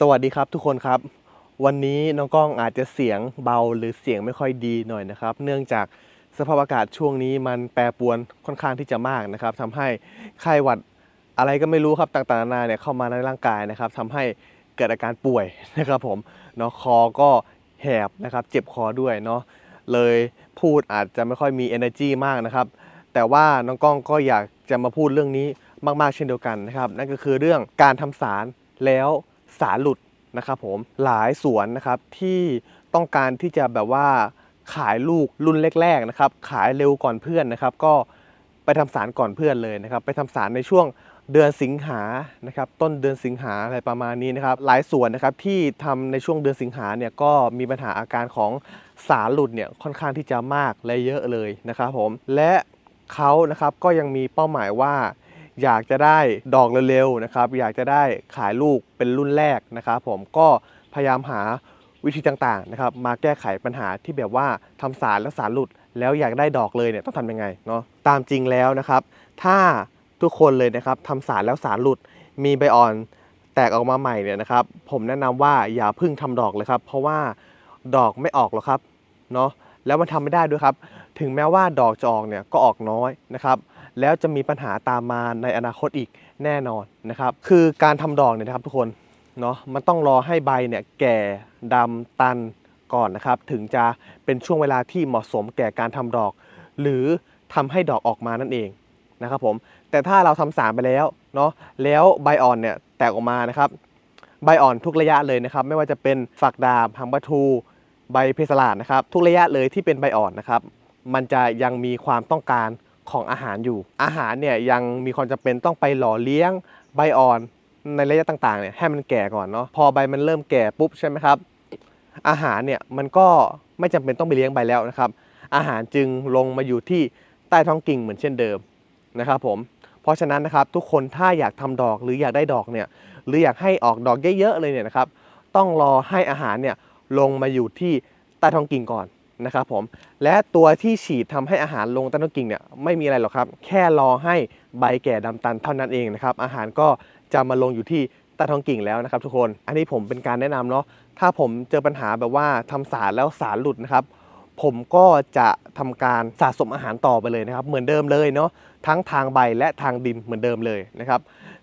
สวัสดีครับทุกคนครับ วันนี้น้องกล้องอาจจะเสียงเบาหรือเสียงไม่ค่อยดีหน่อยนะครับ เนื่องจากสภาพอากาศช่วงนี้มันแปรปรวนค่อนข้างที่จะมากนะครับทำให้ไข้หวัดอะไรก็ไม่รู้ครับต่างๆนานาเนี่ยเข้ามาในร่างกายนะครับทำให้เกิดอาการป่วยนะครับผมเนาะคอก็แหบนะครับ เจ็บคอด้วยเนาะเลยพูดอาจจะไม่ค่อยมี energy มากนะครับ แต่ว่าน้องกล้องก็อยากจะมาพูดเรื่องนี้มาก ๆ เช่นเดียวกันนะครับ นั่นก็คือเรื่องการทำสารแล้ว สารหลุดนะครับผมหลายสวนนะครับที่ต้องการที่จะแบบว่าขายลูกรุ่นแรกๆนะครับขายเร็วก่อนเพื่อนนะครับ ก็ไปทำสารก่อนเพื่อนเลยนะครับ ไปทำสารในช่วงเดือนสิงหานะครับ ต้นเดือนสิงหาอะไรประมาณนี้นะครับ หลายส่วนนะครับที่ทำในช่วงเดือนสิงหาเนี่ยก็มีปัญหาอาการของสารหลุดเนี่ยค่อนข้างที่จะมากและเยอะเลยนะครับผมและเขานะครับก็ยังมีเป้าหมายว่า อยากจะได้ดอกเร็วๆนะครับ อยากจะได้ขายลูกเป็นรุ่นแรกนะครับ ผมก็พยายามหาวิธีต่างๆนะครับ มาแก้ไขปัญหาที่แบบว่าทำสารและสารหลุด แล้วอยากได้ดอกเลยเนี่ยต้องทำยังไงเนาะตามจริงแล้วนะครับ ถ้าทุกคนเลยนะครับทำสารแล้วสารหลุด มีใบอ่อนแตกออกมาใหม่เนี่ยนะครับ ผมแนะนำว่าอย่าพึ่งทำดอกเลยครับ เพราะว่าดอกไม่ออกหรอกครับเนาะแล้วมันทำไม่ได้ด้วยครับ ถึงแม้ว่าดอกจะออกเนี่ยก็ออกน้อยนะครับ แล้วจะมีปัญหาตามมาในอนาคตอีกแน่นอนนะครับ คือการทำดอกเนี่ยนะครับทุกคนเนาะมันต้องรอให้ใบเนี่ยแก่ดำตันก่อนนะครับ ถึงจะเป็นช่วงเวลาที่เหมาะสมแก่การทำดอก หรือทำให้ดอกออกมานั่นเองนะครับผมแต่ถ้าเราทำสารไปแล้วเนาะแล้วใบอ่อนเนี่ยแตกออกมานะครับ ใบอ่อนทุกระยะเลยนะครับ ไม่ว่าจะเป็นฝักดาบหางปลาทูใบเพสลาดนะครับ ทุกระยะเลยที่เป็นใบอ่อนนะครับ มันจะยังมีความต้องการ ของอาหารอยู่ อาหารเนี่ยยังมีความจำเป็นต้องไปหล่อเลี้ยงใบอ่อนในระยะต่างๆเนี่ยให้มันแก่ก่อนเนาะพอใบมันเริ่มแก่ปุ๊บใช่ไหมครับ อาหารเนี่ยมันก็ไม่จำเป็นต้องไปเลี้ยงใบแล้วนะครับ อาหารจึงลงมาอยู่ที่ใต้ท้องกิ่งเหมือนเช่นเดิมนะครับผมเพราะฉะนั้นนะครับทุกคนถ้าอยากทำดอกหรืออยากได้ดอกเนี่ยหรืออยากให้ออกดอกเยอะๆเลยเนี่ยนะครับ ต้องรอให้อาหารเนี่ยลงมาอยู่ที่ใต้ท้องกิ่งก่อน นะครับผมและตัวที่ฉีดทำให้อาหารลงใต้ท้องกิ่งเนี่ยไม่มีอะไรหรอกครับ แค่รอให้ใบแก่ดำตันเท่านั้นเองนะครับอาหารก็จะมาลงอยู่ที่ใต้ท้องกิ่งแล้วนะครับ ทุกคนอันนี้ผมเป็นการแนะนำเนาะถ้าผมเจอปัญหาแบบว่าทำสารแล้วสารหลุดนะครับ ผมก็จะทำการสะสมอาหารต่อไปเลยนะครับ เหมือนเดิมเลยเนาะทั้งทางใบและทางดินเหมือนเดิมเลยนะครับ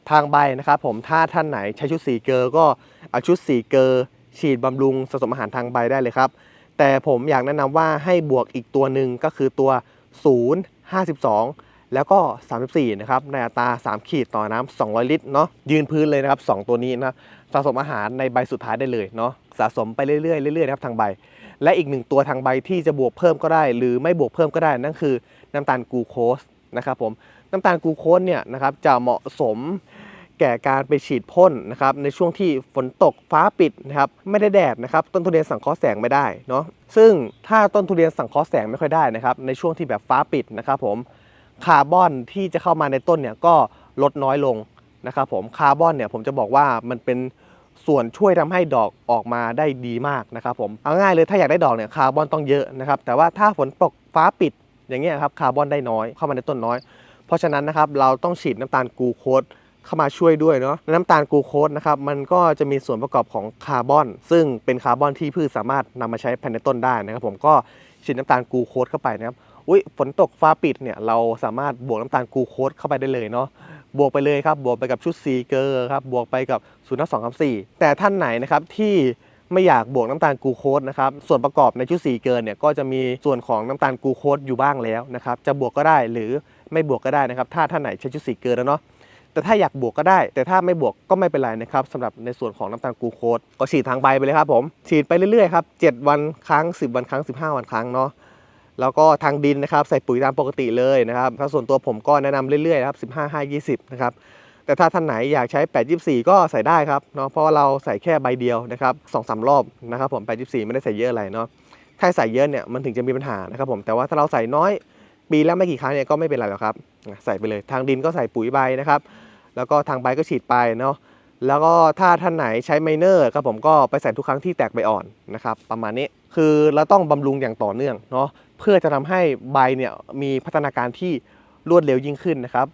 ทางใบนะครับ ผมถ้าท่านไหนใช้ชุดสีเกลอก็เอาชุดสีเกลอฉีดบำรุงสะสมอาหารทางใบได้เลยครับ แต่ผมอยากแนะนำว่าให้บวกอีกตัวหนึ่งก็คือตัว 0 52 แล้วก็ 34 นะครับ ในอัตรา 3 ขีดต่อน้ำ 200 ลิตรเนาะยืนพื้นเลยนะครับ 2 ตัวนี้นะสะสมอาหารในใบสุดท้ายได้เลยเนาะสะสมไปเรื่อยๆเรื่อยๆนะครับทางใบ และอีกหนึ่งตัวทางใบที่จะบวกเพิ่มก็ได้ หรือไม่บวกเพิ่มก็ได้นั่นคือน้ำตาลกูโคสนะครับผมน้ำตาลกูโคสเนี่ยนะครับจะเหมาะสม ก่การไปฉีดพ่นนะครับในช่วงที่ฝนตกฟ้าปิดนะครับไม่ได้แดดนะครับต้นทุเรียนสังเคราะห์แสงไม่ได้เนาะซึ่งถ้าต้นทุเรียนสังเคราะห์แสงไม่ค่อยได้นะครับในช่วงที่แบบฟ้าปิดนะครับผมคาร์บอนที่จะเข้ามาในต้นเนี่ยก็ลดน้อยลงนะครับผมคาร์บอนเนี่ยผมจะบอกว่ามันเป็นส่วนช่วยทำให้ดอกออกมาได้ดีมากนะครับผมเอาง่ายเลยถ้าอยากได้ดอกเนี่ยคาร์บอนต้องเยอะนะครับแต่ว่าถ้าฝนตกฟ้าปิดอย่างเงี้ยครับคาร์บอนได้น้อยเข้ามาในต้นน้อย เพราะฉะนั้นนะครับเราต้องฉีดน้ำตาลกลูโคส เข้ามาช่วยด้วยเนาะน้ำตาลกลูโคสนะครับมันก็จะมีส่วนประกอบของคาร์บอน ซึ่งเป็นคาร์บอนที่พืชสามารถนำมาใช้ภายในต้นได้นะครับผมก็ฉีดน้ำตาลกลูโคสเข้าไปนะครับอุ้ยฝนตกฟ้าปิดเนี่ยเราสามารถบวกน้ำตาลกลูโคสเข้าไปได้เลยเนาะบวกไปเลยครับบวกไปกับชุดซีเกอร์ครับบวกไปกับ0 2 3 4แต่ท่านไหนนะครับที่ไม่อยากบวกน้ำตาลกูโคสนะครับส่วนประกอบในชุดสีเกินเนี่ยก็จะมีส่วนของน้ำตาลกูโคสอยู่บ้างแล้วนะครับจะบวกก็ได้หรือไม่บวกก็ได้นะครับถ้าท่านไหนใช้ชุดสีเกินแล้วเนาะ แต่ถ้าอยากบวกก็ได้ แต่ถ้าไม่บวกก็ไม่เป็นไรนะครับสำหรับในส่วนของน้ำตาลกูโคสก็ฉีดทางใบไปเลยครับผม ฉีดไปเรื่อยๆครับ7วันครั้ง 10 วันครั้ง 15 วันครั้งเนาะแล้วก็ทางดินนะครับใส่ปุ๋ยตามปกติเลยนะครับถ้าส่วนตัวผมก็แนะนำเรื่อยๆนะครับ15 5 20นะครับแต่ถ้าท่านไหนอยากใช้ 824 ก็ใส่ได้ครับเนาะเพราะว่าเราใส่แค่ใบเดียวนะครับสองสามรอบนะครับผม 824 ไม่ได้ใส่เยอะอะไรเนาะถ้าใส่เยอะเนี่ยมันถึงจะมีปัญหานะครับผมแต่ว่าถ้าเราใส่น้อยปีและไม่กี่ครั้งเนี่ยก็ไม่เป็นไรหรอกครับ ใส่ไปเลยทางดินก็ใส่ปุ๋ยใบนะครับ แล้วก็ทางใบก็ฉีดไปเนาะแล้วก็ถ้าท่านไหนใช้ไมเนอร์ครับผมก็ไปใส่ทุกครั้งที่แตกใบอ่อนนะครับประมาณนี้คือเราต้องบำรุงอย่างต่อเนื่องเนาะเพื่อจะทำให้ใบเนี่ยมีพัฒนาการที่รวดเร็วยิ่งขึ้นนะครับ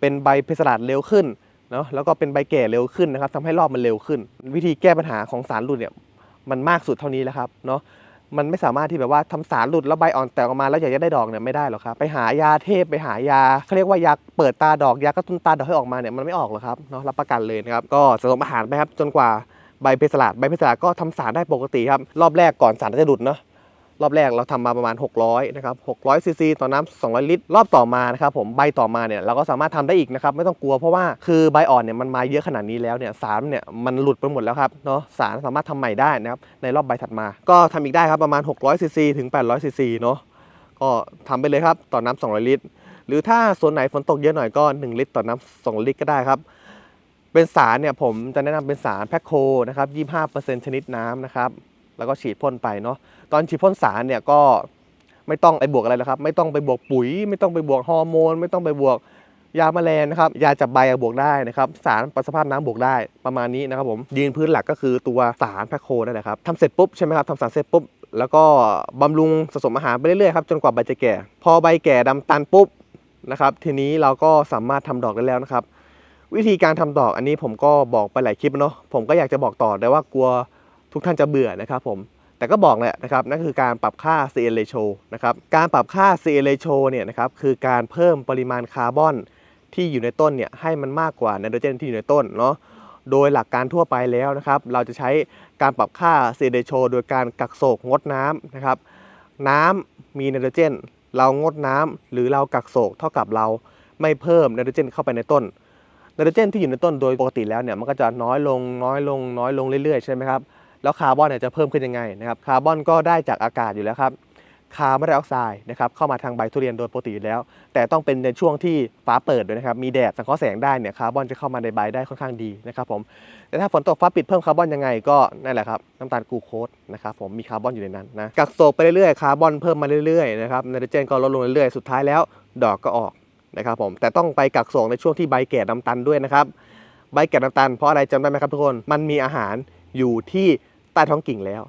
เป็นใบเพสลาดเร็วขึ้นเนาะแล้วก็เป็นใบแก่เร็วขึ้นนะครับทำให้รอบมันเร็วขึ้น วิธีแก้ปัญหาของสารหลุดเนี่ยมันมากสุดเท่านี้แล้วครับเนาะ มันไม่สามารถที่แบบว่าทำสารหลุดแล้วใบอ่อนแตกออกมาแล้วอยากจะได้ดอกเนี่ยไม่ได้หรอกครับไปหายาเทพไปหายาเขาเรียกว่ายาเปิดตาดอกยากระตุ้นตาดอกให้ออกมาเนี่ยมันไม่ออกหรอกครับเนาะรับประกันเลยนะครับก็สะสมอาหารไปครับจนกว่าใบเพสลาดใบเพสลาดก็ทำสารได้ปกติครับรอบแรกก่อนสารจะหลุดเนาะ รอบแรกเราทำมาประมาณ 600นะครับ600ซีซีต่อน้ำ200 ลิตร รอบต่อมานะครับผมใบต่อมาเนี่ยเราก็สามารถทำได้อีกนะครับไม่ต้องกลัวเพราะว่าคือใบอ่อนเนี่ยมันมาเยอะขนาดนี้แล้วเนี่ยสารเนี่ยมันหลุดไปหมดแล้วครับเนาะสารสามารถทำใหม่ได้นะครับในรอบใบถัดมา ก็ทำอีกได้ครับประมาณ 600ซีซีถึง 800ซีซีเนาะก็ทำไปเลยครับต่อน้ำ200 ลิตร หรือถ้าส่วนไหนฝนตกเยอะหน่อยก็ 1 ลิตรต่อน้ำ2ลิตรก็ได้ครับเป็นสารเนี่ยผมจะแนะนำเป็นสารแพคโคนะครับ25%ชนิดน้ำนะครับ แล้วก็ฉีดพ่นไปเนาะตอนฉีดพ่นสารเนี่ยก็ไม่ต้องไปบวกอะไรแล้วครับ ไม่ต้องไปบวกปุ๋ย ไม่ต้องไปบวกฮอร์โมน ไม่ต้องไปบวกยาแมลงนะครับ ยาจับใบบวกได้นะครับ สารปรับสภาพน้ำบวกได้ประมาณนี้นะครับผมยืนพื้นหลักก็คือตัวสารแพคโคนั่นแหละครับทำเสร็จปุ๊บใช่ไหมครับทำสารเสร็จปุ๊บแล้วก็บำรุงสะสมอาหารไปเรื่อยๆครับจนกว่าใบจะแก่ พอใบแก่ดำตันปุ๊บนะครับ ทีนี้เราก็สามารถทำดอกได้แล้วนะครับ วิธีการทำดอกอันนี้ผมก็บอกไปหลายคลิปเนาะผมก็อยากจะบอกต่อแต่ว่ากลัว ทุกท่านจะเบื่อนะครับผมแต่ก็บอกแหละนะครับนั่นคือการปรับค่า CN ratio นะครับการปรับค่า CN ratio เนี่ยนะครับคือการเพิ่มปริมาณคาร์บอนที่อยู่ในต้นเนี่ยให้มันมากกว่าไนโตรเจนที่อยู่ในต้นเนาะโดยหลักการทั่วไปแล้วนะครับ เราจะใช้การปรับค่า CN ratio โดยการกักโศกงดน้ำนะครับน้ำมีไนโตรเจน เรางดน้ำหรือเรากักโศกเท่ากับเราไม่เพิ่มไนโตรเจนเข้าไปในต้นไนโตรเจนที่อยู่ในต้นโดยปกติแล้วเนี่ยมันก็จะน้อยลงน้อยลงน้อยลงเรื่อยๆใช่ไหมครับ แล้วคาร์บอนเนี่ยจะเพิ่มขึ้นยังไงนะครับคาร์บอนก็ได้จากอากาศอยู่แล้วครับคาร์บอนไดออกไซด์นะครับเข้ามาทางใบทุเรียนโดยปกติอยู่แล้ว แต่ต้องเป็นในช่วงที่ฟ้าเปิดด้วยนะครับมีแดดสังเคราะห์แสงได้เนี่ยคาร์บอนจะเข้ามาในใบได้ค่อนข้างดีนะครับผมแต่ถ้าฝนตกฟ้าปิดเพิ่มคาร์บอนยังไงก็นั่นแหละครับน้ำตาลกูโคสนะครับผมมีคาร์บอนอยู่ในนั้นนะกักโศกไปเรื่อยๆคาร์บอนเพิ่มมาเรื่อยๆนะครับไนโตรเจนก็ลดลงเรื่อยๆสุดท้ายแล้วดอกก็ออกนะครับผมแต่ต้องไปกักโศกในช่วงที่ใบแก่ดำตันด้วยนะครับใบแก่น้ำตาลเพราะอะไรจำได้ไหมครับทุกคนมันมีอาหารอยู่ที่ ใต้ท้องกิ่งแล้ว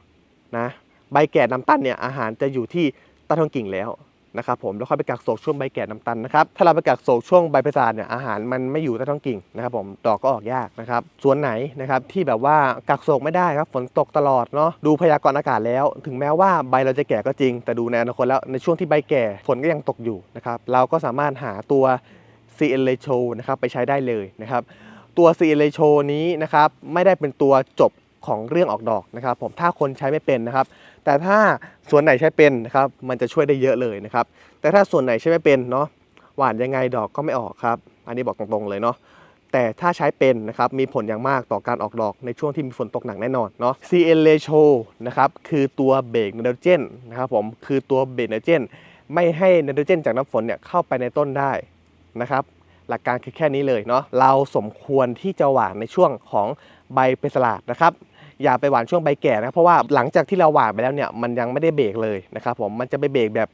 นะใบแก่น้ำตาลเนี่ยอาหารจะอยู่ที่ใต้ท้องกิ่งแล้วนะครับผมแล้วค่อยไปกักโศกช่วงใบแก่น้ำตาลนะครับถ้าเราไปกักโศกช่วงใบประสาทเนี่ยอาหารมันไม่อยู่ใต้ท้องกิ่งนะครับผมดอกก็ออกยากนะครับส่วนไหนนะครับที่แบบว่ากักโศกไม่ได้ครับฝนตกตลอดเนาะดูพยากรณ์อากาศแล้ว ถึงแม้ว่าใบเราจะแก่ก็จริง แต่ดูในอนาคตแล้วในช่วงที่ใบแก่ฝนก็ยังตกอยู่นะครับเราก็สามารถหาตัว CN ratio นะครับไปใช้ได้เลยนะครับตัว CN ratio นี้นะครับไม่ได้เป็นตัวจบ ของเรื่องออกดอกนะครับ ผมถ้าคนใช้ไม่เป็นนะครับ แต่ถ้าส่วนไหนใช้เป็นนะครับมันจะช่วยได้เยอะเลยนะครับ แต่ถ้าส่วนไหนใช้ไม่เป็นเนาะหวานยังไงดอกก็ไม่ออกครับ อันนี้บอกตรงๆเลยเนาะแต่ถ้าใช้เป็นนะครับมีผลอย่างมากต่อการออกดอกในช่วงที่มีฝนตกหนักแน่นอนเนาะ CN ratio นะครับคือตัวเบรกไนโตรเจนนะครับผมคือตัวเบรกไนโตรเจน ไม่ให้ไนโตรเจนจากน้ำฝนเนี่ยเข้าไปในต้นได้นะครับหลักการคือแค่นี้เลยเนาะเราสมควรที่จะหว่านในช่วงของใบเป็นสลัดนะครับ อย่าไปหวานช่วงใบแก่นะเพราะว่าหลังจากที่เราหวานไปแล้วเนี่ยมันยังไม่ได้เบรกเลยนะครับผมมันจะไปเบรกแบบ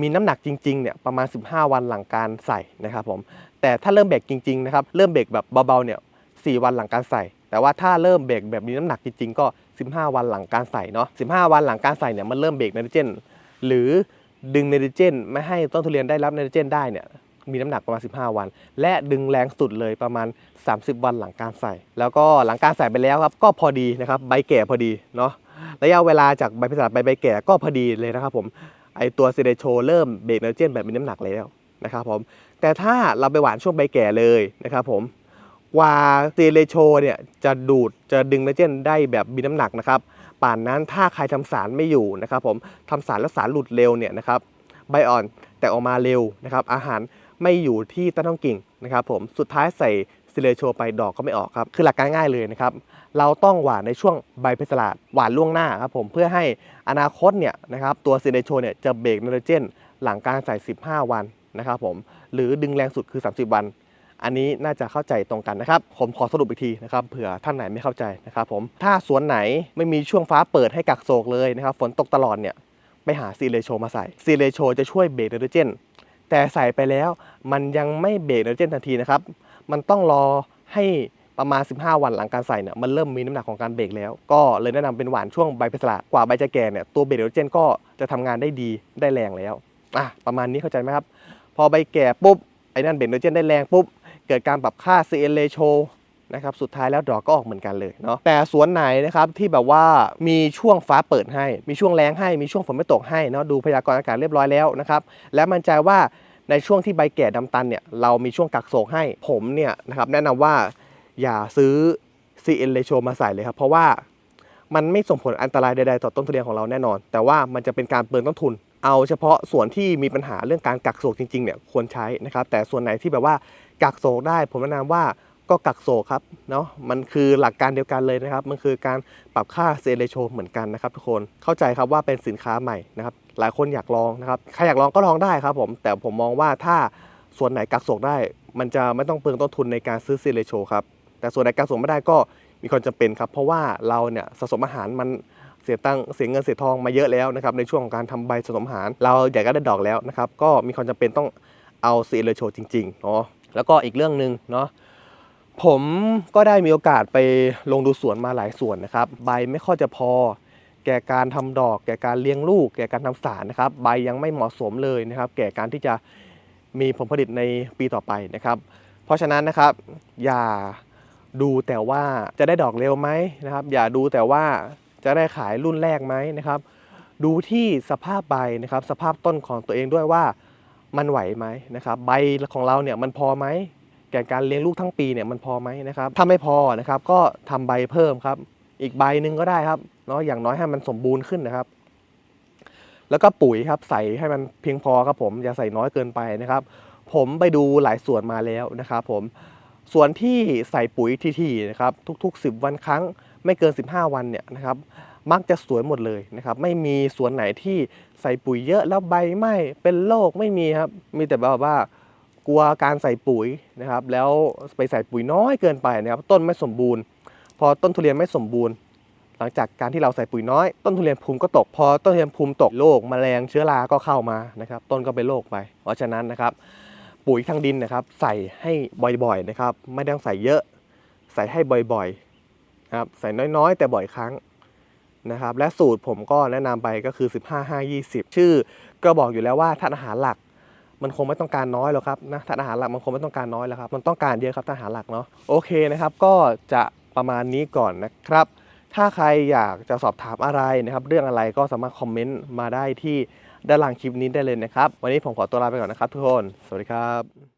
มีน้ำหนักจริงๆเนี่ยประมาณ 15 วันหลังการใส่นะครับผมแต่ถ้าเริ่มเบรกจริงๆนะครับเริ่มเบรกแบบเบาๆเนี่ย4วันหลังการใส่ แต่ว่าถ้าเริ่มเบรกแบบมีน้ำหนักจริงๆก็ 15 วันหลังการใส่เนาะ15 วันหลังการใส่เนี่ยมันเริ่มเบรกไนโตรเจนหรือดึงไนโตรเจน ไม่ให้ต้นทุเรียนได้รับไนโตรเจนได้เนี่ย มีน้ำหนักประมาณ 15 วัน และดึงแรงสุดเลยประมาณ 30 วันหลังการใส่ แล้วก็หลังการใส่ไปแล้วครับก็พอดีนะครับใบแก่พอดีเนาะระยะเวลาจากใบพิสาใบใบแก่ก็พอดีเลยนะครับผมไอตัวเซเดโชเริ่มเบรกไนโตรเจนแบบมีน้ำหนักแล้วนะครับผมแต่ถ้าเราไปหวานช่วงใบแก่เลยนะครับผมกว่าเซเดโชเนี่ยจะดูดจะดึงไนโตรเจนได้แบบมีน้ำหนักนะครับป่านนั้นถ้าใครทำสารไม่อยู่นะครับผมทำสารแล้วสารหลุดเร็วเนี่ยนะครับใบอ่อนแตกออกมาเร็วนะครับอาหาร ไม่อยู่ที่ต้นท้องกิ่งนะครับผมสุดท้ายใส่ซิเลโชไปดอกก็ไม่ออกครับคือหลักการง่ายเลยนะครับเราต้องหว่านในช่วงใบเพสลาดหว่านล่วงหน้าครับผมเพื่อให้อนาคตเนี่ยนะครับตัวซิเลโชเนี่ยจะเบรกไนโตรเจน หลังการใส่ 15 วันนะครับผมหรือดึงแรงสุดคือ 30 วัน อันนี้น่าจะเข้าใจตรงกันนะครับ ผมขอสรุปอีกทีนะครับเผื่อท่านไหนไม่เข้าใจนะครับผมถ้าสวนไหนไม่มีช่วงฟ้าเปิดให้กักโศกเลยนะครับฝนตกตลอดเนี่ยไปหาซีเลโชมาใส่ซีเลโชจะช่วยเบรกไนโตรเจน แต่ใส่ไปแล้วมันยังไม่เบรกไนโตรเจนทันทีนะครับ มันต้องรอให้ประมาณ 15 วันหลังการใส่เนี่ยมันเริ่มมีน้ำหนักของการเบรกแล้ว ก็เลยแนะนำเป็นหวานช่วงใบเพสละกว่าใบจะแก่เนี่ยตัวเบรกไนโตรเจนก็จะทำงานได้ดีได้แรงแล้วอะประมาณนี้เข้าใจไหมครับ พอใบแก่ปุ๊บไอ้นั่นเบรกไนโตรเจนได้แรงปุ๊บเกิดการปรับค่า CN ratio นะครับสุดท้ายแล้วดอกก็ออกเหมือนกันเลยเนาะแต่สวนไหนนะครับที่แบบว่ามีช่วงฟ้าเปิดให้ มีช่วงแรงให้มีช่วงฝนไม่ตกให้เนาะดูพยากรณ์อากาศเรียบร้อยแล้วนะครับและมั่นใจว่าในช่วงที่ใบแก่ดำตันเนี่ยเรามีช่วงกักโศกให้ผมเนี่ยนะครับแนะนำว่าอย่าซื้อ CN ratio มาใส่เลยครับ เพราะว่ามันไม่ส่งผลอันตรายใดๆต่อต้นทุเรียนของเราแน่นอน แต่ว่ามันจะเป็นการเปลืองต้นทุน เอาเฉพาะส่วนที่มีปัญหาเรื่องการกักโศกจริงๆเนี่ยควรใช้นะครับแต่ส่วนไหนที่แบบว่ากักโศกได้ผมแนะนำว่า ก็กักโศกครับเนาะมันคือหลักการเดียวกันเลยนะครับ มันคือการปรับค่าเซเลโชเหมือนกันนะครับทุกคนเข้าใจครับว่าเป็นสินค้าใหม่นะครับหลายคนอยากลองนะครับใครอยากลองก็ลองได้ครับผมแต่ผมมองว่าถ้าส่วนไหนกักโศกได้ มันจะไม่ต้องเปลืองต้นทุนในการซื้อเซเลโชครับแต่ส่วนไหนกักโศกไม่ได้ก็มีความจำเป็นครับ เพราะว่าเราเนี่ยสะสมอาหารมันเสียตังเสียเงินเสียทองมาเยอะแล้วนะครับในช่วงของการทำใบสะสมอาหาร เราอยากได้ดอกแล้วนะครับก็มีความจำเป็นต้องเอาเซเลโชจริงๆเนาะแล้วก็อีกเรื่องหนึ่งเนาะ ผมก็ได้มีโอกาสไปลงดูสวนมาหลายสวนนะครับ ใบไม่ค่อยจะพอ แก่การทำดอก แก่การเลี้ยงลูก แก่การทำสารนะครับ ใบยังไม่เหมาะสมเลยนะครับ แก่การที่จะมีผลผลิตในปีต่อไปนะครับ เพราะฉะนั้นนะครับ อย่าดูแต่ว่าจะได้ดอกเร็วไหมนะครับ อย่าดูแต่ว่าจะได้ขายรุ่นแรกไหมนะครับ ดูที่สภาพใบนะครับ สภาพต้นของตัวเองด้วยว่ามันไหวไหมนะครับ ใบของเราเนี่ยมันพอไหม แก่การเลี้ยงลูกทั้งปีเนี่ยมันพอไหมนะครับถ้าไม่พอนะครับก็ทำใบเพิ่มครับ อีกใบหนึ่งก็ได้ครับเนาะอย่างน้อยให้มันสมบูรณ์ขึ้นนะครับ แล้วก็ปุ๋ยครับใส่ให้มันเพียงพอครับผมอย่าใส่น้อยเกินไปนะครับ ผมไปดูหลายส่วนมาแล้วนะครับผมส่วนที่ใส่ปุ๋ยทีๆนะครับทุก ๆ 10 วันครั้ง ไม่เกิน 15 วันเนี่ยนะครับมักจะสวยหมดเลยนะครับไม่มีสวนไหนที่ใส่ปุ๋ยเยอะแล้วใบไหม้เป็นโรคไม่มีครับมีแต่แบบว่า กลัวการใส่ปุ๋ยนะครับ แล้วไปใส่ปุ๋ยน้อยเกินไปนะครับ ต้นไม่สมบูรณ์ พอต้นทุเรียนไม่สมบูรณ์ หลังจากการที่เราใส่ปุ๋ยน้อย ต้นทุเรียนภูมิก็ตก พอต้นทุเรียนภูมิตกโรคแมลงเชื้อราก็เข้ามานะครับ ต้นก็เป็นโรคไป เพราะฉะนั้นนะครับ ปุ๋ยทางดินนะครับ ใส่ให้บ่อยๆนะครับ ไม่ต้องใส่เยอะ ใส่ให้บ่อยๆนะครับ ใส่น้อยๆ แต่บ่อยครั้งนะครับ และสูตรผมก็แนะนำไปก็คือ 15 5 20 ชื่อก็บอกอยู่แล้วว่าธาตุอาหารหลัก มันคงไม่ต้องการน้อยหรอกครับนะทาตุอาหารหลักมันคงไม่ต้องการน้อยแล้วครับ มันต้องการเยอะครับทาตุอาหารหลักเนาะโอเคนะครับ ก็จะประมาณนี้ก่อนนะครับ ถ้าใครอยากจะสอบถามอะไรนะครับ เรื่องอะไรก็สามารถคอมเมนต์มาได้ที่ด้านล่างคลิปนี้ได้เลยนะครับ วันนี้ผมขอตัวลาไปก่อนนะครับทุกคน สวัสดีครับ